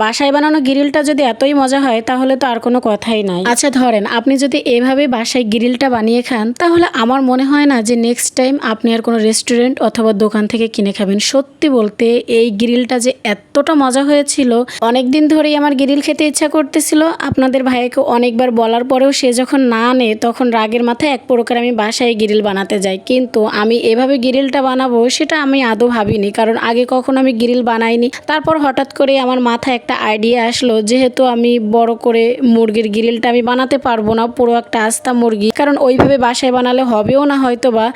বাসায় বানানো গ্রিলটা যদি এতই মজা হয়, তাহলে তো আর কোনো কথাই নাই। আচ্ছা ধরেন আপনি যদি এভাবে বাসায় গ্রিলটা বানিয়ে খান, তাহলে আমার মনে হয় না যে নেক্সট টাইম আপনি আর কোনো রেস্টুরেন্ট অথবা দোকান থেকে কিনে খাবেন। সত্যি বলতে, এই গ্রিলটা যে এতটা মজা হয়েছিল অনেক দিন ধরেই আমার গ্রিল খেতে ইচ্ছা করতেছিল। আপনাদের ভাইকে অনেকবার বলার পরেও সে যখন না আনে, তখন রাগের মাথায় এক প্রকার আমি বাসায় গ্রিল বানাতে যাই। কিন্তু আমি এভাবে গ্রিলটা বানাবো, সেটা আমি আদৌ ভাবিনি। কারণ আগে কখনো আমি গ্রিল বানাইনি। তারপর হঠাৎ করে আমার মাথায় একটা আইডিয়া আসলো যেহেতু আমি বড় করে মুরগির গ্রিলটা আমি বানাতে পারব না, পুরো একটা আস্তা মুরগি। কারণ ওইভাবে বাসায় বানালে হবেও না হয়তো বা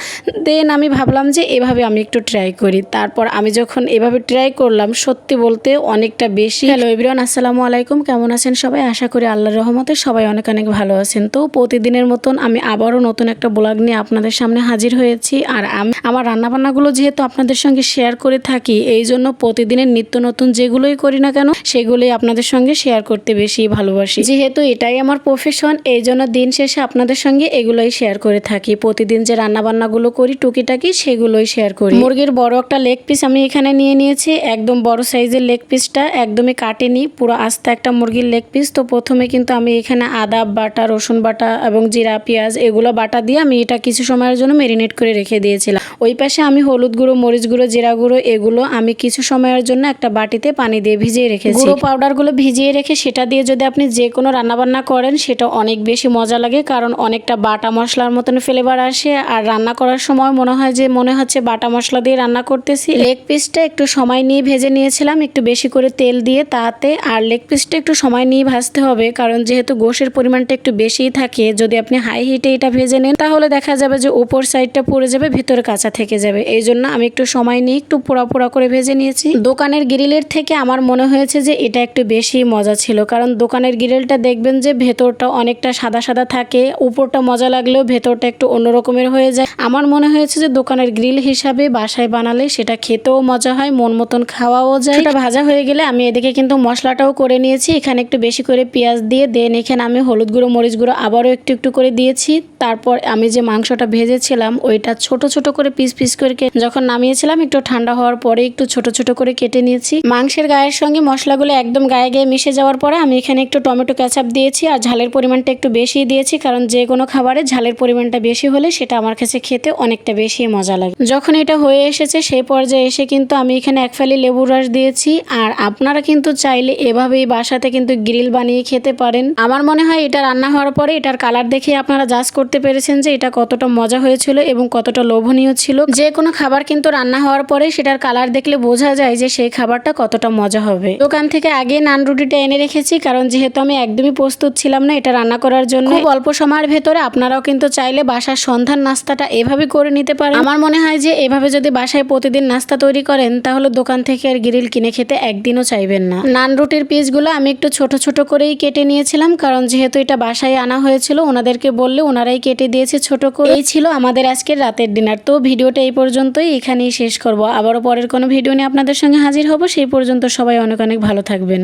দেন আমি ভাবলাম যে এভাবে আমি একটু ট্রাই করি। তারপর আমি যখন এভাবে ট্রাই করলাম, সত্যি বলতে অনেকটা বেশি। হ্যালো এভরিওয়ান আসসালামু আলাইকুম। কেমন আছেন সবাই? আশা করি আল্লাহর রহমতে সবাই অনেক অনেক ভালো আছেন। তো প্রতিদিনের মতন আমি আবারও নতুন একটা ব্লগ নিয়ে আপনাদের সামনে হাজির হয়েছি। আর আমি আমার রান্নাবান্নাগুলো যেহেতু আপনাদের সঙ্গে শেয়ার করে থাকি এই জন্য প্রতিদিনের নিত্য নতুন যেগুলোই করি না কেন সেগুলোই আপনাদের সঙ্গে শেয়ার করতে বেশি ভালোবাসি। যেহেতু এটাই আমার প্রফেশন এই জন্য দিন শেষে আপনাদের সঙ্গে এগুলোই শেয়ার করে থাকি। প্রতিদিন যে রান্নাবান্নাগুলো করি, টুকিটাকি সেগুলোই শেয়ার করি। মুরগির বড় একটা লেগ পিস আমি এখানে নিয়ে নিয়েছি। একদম বড় সাইজের লেগ পিসটা একদমই কাটেনি, পুরো আস্তে একটা মুরগির লেগ পিস তো প্রথমে কিন্তু আমি এখানে আদা, বাটা, রসুন বাটা এবং জিরা, পেঁয়াজ এগুলো বাটা দিয়ে আমি এটা কিছু সময়ের জন্য মেরিনেট করে রেখে দিয়েছিলাম। ওই পাশে আমি হলুদ গুঁড়ো, মরিচ গুঁড়ো, জিরা গুঁড়ো এগুলো আমি কিছু সময়ের জন্য একটা বাটিতে পানি দিয়ে ভিজিয়ে রেখেছি। গুঁড়ো পাউডারগুলো ভিজিয়ে রেখে সেটা দিয়ে যদি আপনি যে কোনো রান্নাবান্না করেন সেটা অনেক বেশি মজা লাগে কারণ অনেকটা বাটা মশলার মতন ফ্লেভার আসে। আর রান্না করার সময় মনে হয় যে মনে হচ্ছে বাটা মশলা দিয়ে রান্না করতেছি। লেগ পিসটা একটু সময় নিয়ে ভেজে নিয়েছিলাম একটু বেশি করে তেল দিয়ে তাতে আর লেগ পিসটা একটু সময় নিয়ে ভাজতে হবে কারণ যেহেতু গোশের পরিমাণটা একটু বেশিই থাকে যদি আপনি হাই হিটে এটা ভেজে নেন তাহলে দেখা যাবে যে উপর সাইডটা পড়ে যাবে ভিতরে কাঁচা থেকে যাবে। এই জন্য আমি একটু সময় নিয়ে একটু পোড়া পোড়া করে ভেজে নিয়েছি। দোকানের গ্রিলের থেকে আমার মনে হয়েছে যে এটা একটু বেশি মজা ছিল। কারণ দোকানের গ্রিলটা দেখবেন যে ভেতরটা অনেকটা সাদা সাদা থাকে, উপরটা মজা লাগলেও ভেতরটা একটু অন্যরকমের হয়ে যায়। আমার মনে হয়েছে যে দোকানের গ্রিল হিসাবে বাসায় বানালে সেটা খেতেও মজা হয়, মন মতন খাওয়াও যায়। সেটা ভাজা হয়ে গেলে আমি এদিকে কিন্তু মশলাটাও করে নিয়েছি। এখানে একটু বেশি করে পেঁয়াজ দিয়ে, দেন এখানে আমি হলুদ গুঁড়ো, মরিচ গুঁড়ো আবারও একটু একটু করে দিয়েছি। তারপর আমি যে মাংসটা ভেজেছিলাম, ওইটা ছোট ছোট করে পিস পিস করে যখন নামিয়েছিলাম, একটু ঠান্ডা হওয়ার পরে একটু ছোট ছোট করে কেটে নিয়েছি। মাংসের গায়ের সঙ্গে মশলাগুলো একদম গায়ে গায়ে মিশে যাওয়ার পরে আমি এখানে একটু টমেটো ক্যাচাপ দিয়েছি আর ঝালের পরিমাণটা একটু বেশি দিয়েছি, কারণ যে কোনো খাবারে ঝালের পরিমাণটা বেশি হলে সেটা আমার কাছে খেতে অনেকটা বেশি মজা লাগে। যখন এটা হয়ে এসেছে সেই পর্যায়ে এসে কিন্তু আমি এখানে এক ফালি লেবুর রস দিয়েছি আর আপনারা কিন্তু চাইলে এভাবেই বাসাতে কিন্তু গ্রিল বানিয়ে খেতে পারেন। আমার মনে হয় এটা রান্না হওয়ার পরে এটার কালার দেখে আপনারা জাজ করতে পেরেছেন যে এটা কতটা মজা হয়েছিল এবং কতটা লোভনীয় ছিল। যে কোনো খাবার কিন্তু রান্না হওয়ার পরে সেটার কালার দেখলে বোঝা যায় যে সেই খাবারটা কতটা মজা হবে। দোকান থেকে আগে নান রুটিটা এনে রেখেছি কারণ যেহেতু আমি একদমই প্রস্তুত ছিলাম না এটা রান্না করার জন্য। খুব অল্প সময়ের ভেতরে আপনারাও কিন্তু চাইলে বাসার সন্ধ্যার নাস্তাটা এভাবে করে নিতে পারেন। আমার মনে হয় যে এভাবে যদি বাসায় প্রতিদিন নাস্তা তৈরি করেন তাহলে দোকান থেকে আর গ্রিল কিনে খেতে একদিনও চাইবেন না। নান রুটির পিসগুলো আমি একটু ছোট ছোট করেই কেটে নিয়েছিলাম কারণ যেহেতু এটা বাসায় আনা হয়েছিল ওনাদেরকে বললে ওনারাই কেটে দিয়েছে ছোট করে। এই ছিল আমাদের আজকের রাতের ডিনার। তো ভিডিওটা এই পর্যন্তই এখানেই শেষ করব। আবারও পরের কোনো ভিডিও নিয়ে আপনাদের সঙ্গে হাজির হব সেই পর্যন্ত সবাই অনেক অনেক ভালো থাকবেন।